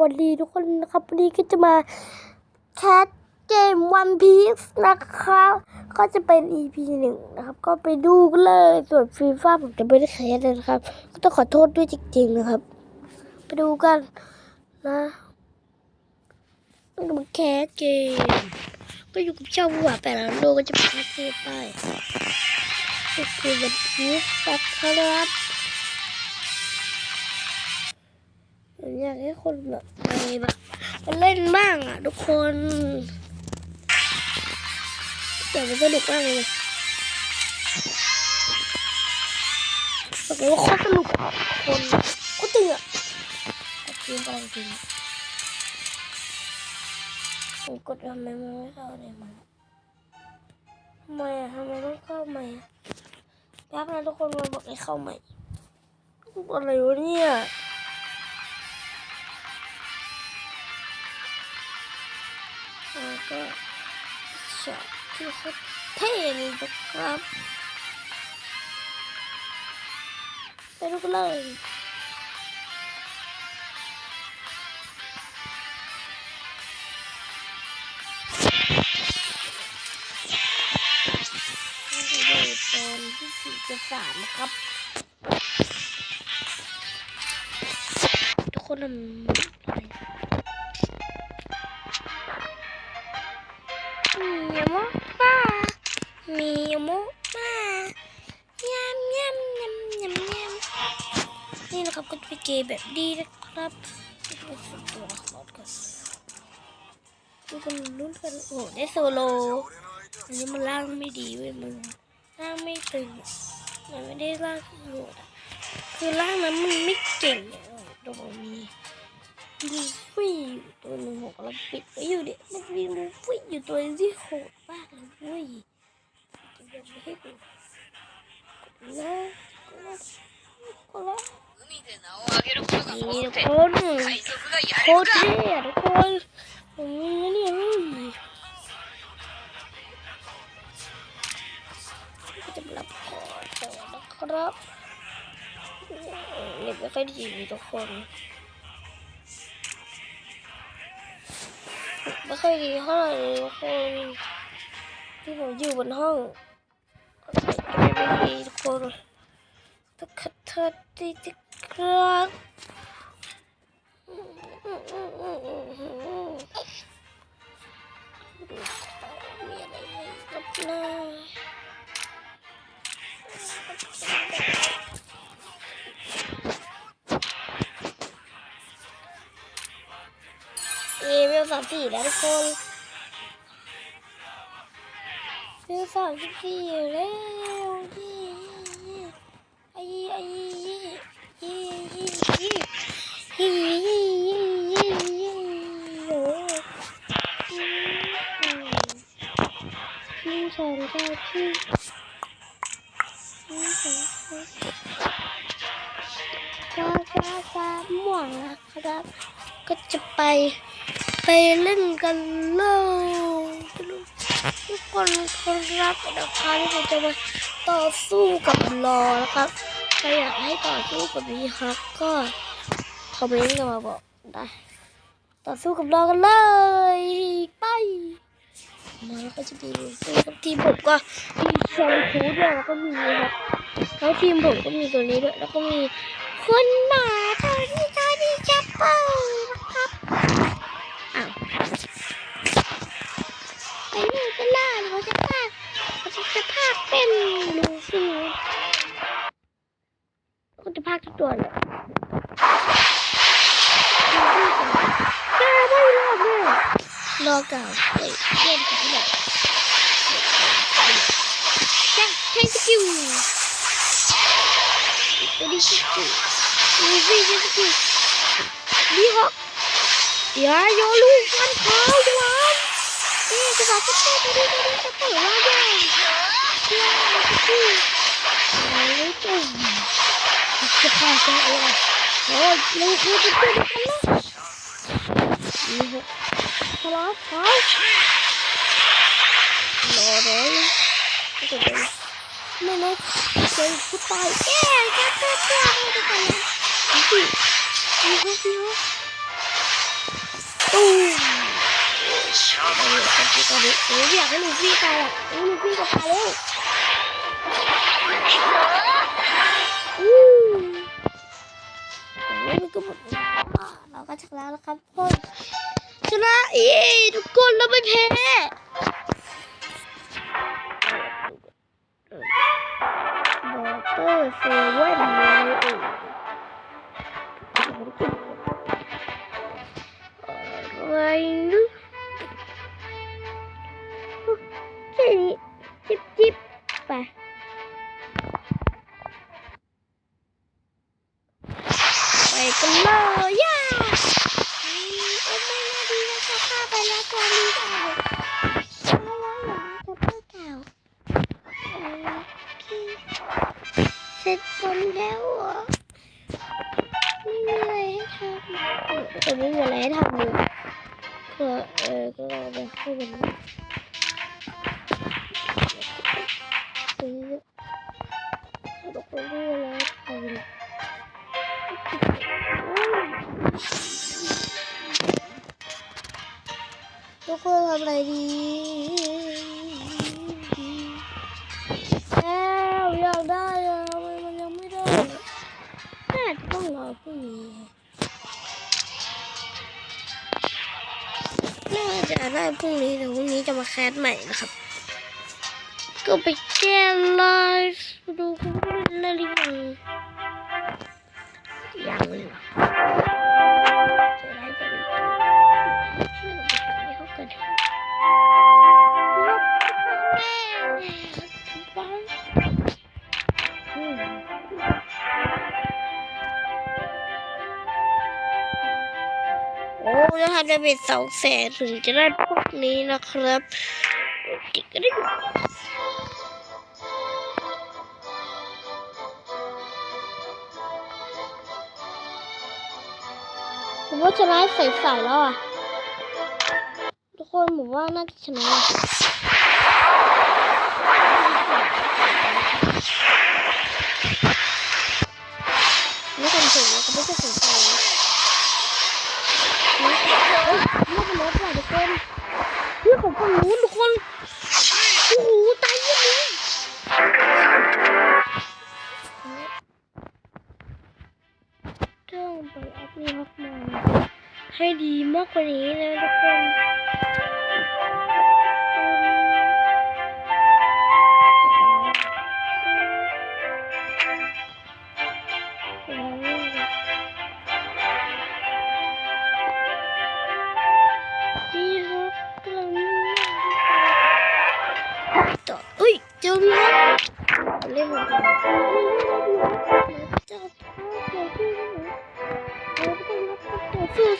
วัสดีทุกคนนะครับวันนี้ก็จะมาแคสเกม One Piece นะครับก็จะเป็น EP หนึ่งนะครับ ก็ไปดูกันเลย ส่วนฟรีฟ้าผมจะไม่ได้แคสเลยนะครับ ก็ต้องขอโทษด้วยจริง ๆนะครับ ไปดูกันนะก็มาแคสเกม ก็อยู่กับเจ้าหัวแต่ละโลก็จะแคสเกมไปก็คือ One Piece นะครับ อยากให้คนแบบไปแบบมาเล่นบ้างอะ ทุกคนแต่มันสนุกมากเลยบอกเลยว่าโคตรสนุกคนโคตรตึงอะกดเกมไปจริงผมกดทำไมมันไม่เข้าเลยมันทำไมอะทำไมต้องเข้าใหม่แป๊บนะทุกคนมาบอกให้เข้าใหม่อะไรวะเนี่ย ก็ช็อตที่โคตรเท่เลยนะครับไปดูกันเลยนี่คือโดยตอนที่สี่จะสามนะครับ ทุกคน มีโมป้ายำยำยำยำยำนี่นะครับก็จะเป็นเกมแบบดีนะครับตัวละครกันดูกันลุ้นกันโอ้ได้โซโลอันนี้มันล่างไม่ดีเว้ยมึงล่างไม่ตึงมันไม่ได้ล่างโหดอะคือล่างนั้นมันไม่เก่งอะโดมีลูฟี่อยู่ตัวหนึ่งหกเราปิดไว้อยู่เด็กมันมีลูฟี่อยู่ตัวที่โหดมากเลยเว้ย ねこれこれこれこれこれやるこれこれやるんだよจะมารับขอตัวนะครับนี่ไม่ค่อยดีทุกคนไม่ค่อยดีเท่าไหร่ทุกคนที่ผมอยู่บนห้อง bebeği koru. Dikkat to Ewig samtidigt, of är องขอโทษด้วยนะครับมีอะไรไหมครับนะเอเวลสามสี่แล้วทุกคนเรือสามสิบสี่อยู่แล้วยี่ไอ้ไอ้ยี่ยี่ยี่ยี่ยี่ยี่ยี่ยี่ยี่โอ้พี่สองเจ้าพี่พี่สองเจ้าฟ้าฟ้าม่วงนะครับ ก็จะไปไปเล่นกันเลย ทุกคนคนรักนะคะที่ผมจะมาต่อสู้กับรอนะครับใครอยากให้ต่อสู้กับมีฮักก็คอมเมนต์กันมาบอกได้ต่อสู้กับรอกันเลยไปมาก็จะมีสู้กับทีมผมก็มีชองคูด้วยแล้วก็มีครับแล้วทีมผมก็มีตัวนี้ด้วยแล้วก็มีคุณหมาทอนี่ทอนี่จัปเปอร์นะครับอ้าว ไปเลยกันล่ะเขาจะพากเขาจะพากเป็นลูฟี่เขาจะพากทุกตัวเลยแกไม่รอดเลยรอเก่าเล่นกันแบบแจ้งใช้สกิลตัวนี้สกิลลูฟี่ใช้สกิลดีครับอย่าโยนลูกฟันเท้าดไปดูดูจะเปิดว่าอย่ Ih, que vai, que vai, que vai, que vai, que vai, que vai, não vou ter como. Falar, faz. Noronha. Muito bem. Mamãe, quero pro pai. É, já tá com a também. Enfim, eu vou virar. Uh! ะนี่ฮะทะเลาะเขารอเลยก็จะเป็นไม่นะเจอผู้ตายเอ๊ะจะเกิดอะไรกันนะพี่พี่พี่พี่ตู้โอ้ยคนที่ตอนนี้อยากให้ลูฟี่ตายอะโอ้ยลูฟี่จะตายแล้วอู้โอ้ยมันก็หมดเราก็ชนะแล้วครับทุกคนชนะเอ้ทุกคนเราไม่แพ้บอเตอร์เซเว่นเลยเออะไรนึก จิบจิบไปไปกันเลยย่าโอ้ไม่น่าดีนะจะฆ่าไปแล้วตัวนี้ได้แล้วแล้วเหรอจะเพื่อเก่าโอเคเสร็จหมดแล้วเหรอไม่มีอะไรให้ทำแต่ไม่มีอะไรให้ทำเลยก็เออก็เอาไปให้มัน ได้พรุ่งนี้แต่พรุ่งนี้จะมาแคสใหม่นะครับ ก็ไปแก้ไลฟ์ดูคุณเป็นอะไรบ้างยังเลยหรอจะได้จะได้ช่วยเราไปทำให้เขากันเถอะรับแม่บ้านอืมโอ้จะทำจะเป็นสองแสนถึงจะได้ นี้นะครับจิกกระดิ่งผมว่าชนะใส่ๆแล้วอะ ทุกคนผมว่าน่าจะชนะไม่คนถึงแล้วก็ไม่ใช่สนใจนะเฮ้ยเป็นรถว่ะทุกคน ของฝั่งนู้นทุกคน โอ้โห ตายยังไงต้องไปอัพนี่มากมายให้ดีมากกว่านี้นะทุกคน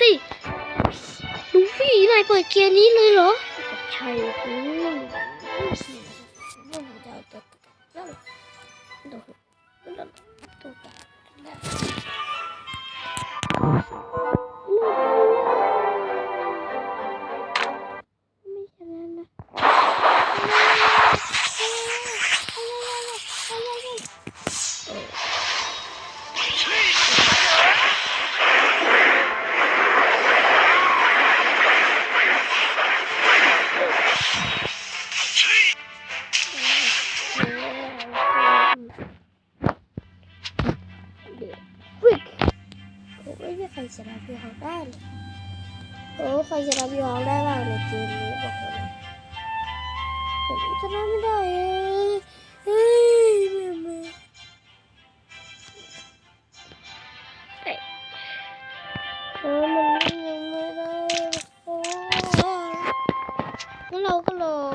สิลูฟี่นายเปิดเกียร์นี้เลยเหรอ ใช่ ม่มีใครชนะพี่ฮอกได้เลยโอ้ใครชนะพี่ฮอกได้บ้างในเกมนี้บอกเลยผมชนะไม่ได้เฮ้ยแม่แม่เอ้ยเอมันยังไม่ได้โอ้งั้นเราก็ลอง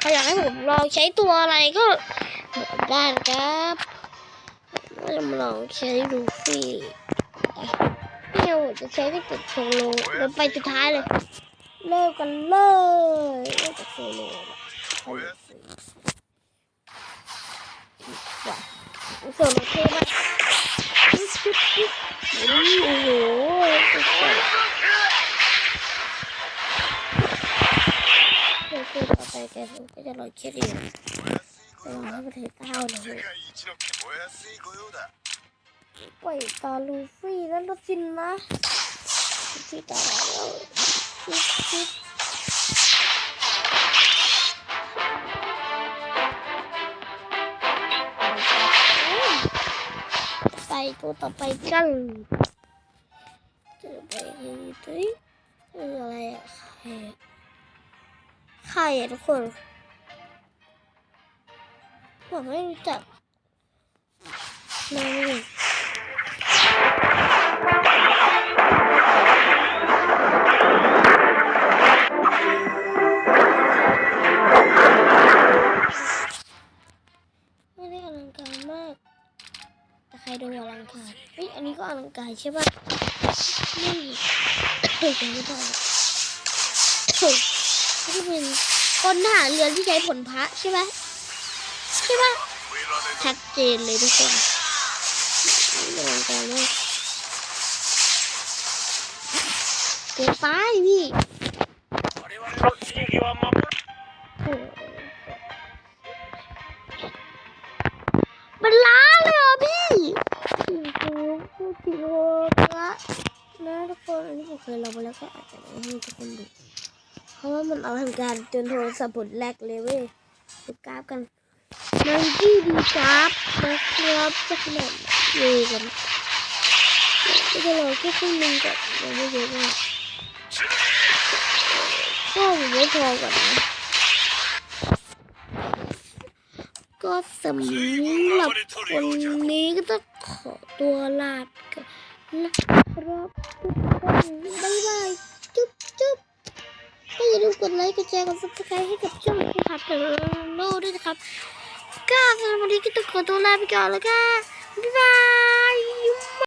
ใครอยากให้ผมลองใช้ตัวอะไรก็บอกได้นะครับเราจ ยผมจะใช้ที่กดโซโลแล้วไปสุดท้ายเลยเริ่มกันเลยเริ่มจากโซโลนะเอาลูฟี่ว้าวโซโลเท่มากโอ้โหสุดยอดเพื่อนๆต่อไปแกผมก็จะลองเครียดจะลองให้มันถึงเก้าเลย ปล่อยตาลูฟี่แล้วรถสินนะที่ตาแล้วชิบชิบไปตัวต่อไปกันจอไปเฮ้ยเออะไรอะใครอะใครอะทุกคนผมไม่รู้จักนั่น ใช่ปะนี่ยังไม่ได้ยนี่เป็นก้นทหารเรือที่ใช้ผลพระใช่ไหมใช่ปะชัดเจนเลยทุกคนลองกันเลยเกินไปพี่มันล้าเลย โลละนะทุกคนอันนี้ผมเคยลองไปแล้วก็อาจจะไม่ให้ทุกคนดูเพราะว่ามันเอาทำการจนโทรศัพท์ผลแรกเลยเว้ยดูกราฟกันมันที่ดีกราฟนะครับสักหน่อยดูกันก็จะรอแค่ครึ่งหนึงก่อนยังไม่เยอะมากก็ผมไม่พอก่อนนะก็สำหรับวันนี้ก็ต้องขอตัวลาไป นะครับทุกคนบ๊ายบายจุ๊บจุ๊บก็อย่าลืมกดไลค์กดแชร์กดซับสไครต์ให้กับช่องคุณพัดเดอโน่ด้วยนะครับก็สำหรับวันนี้ก็ต้องขอตัวลาไปก่อนแล้วก็บ๊ายบาย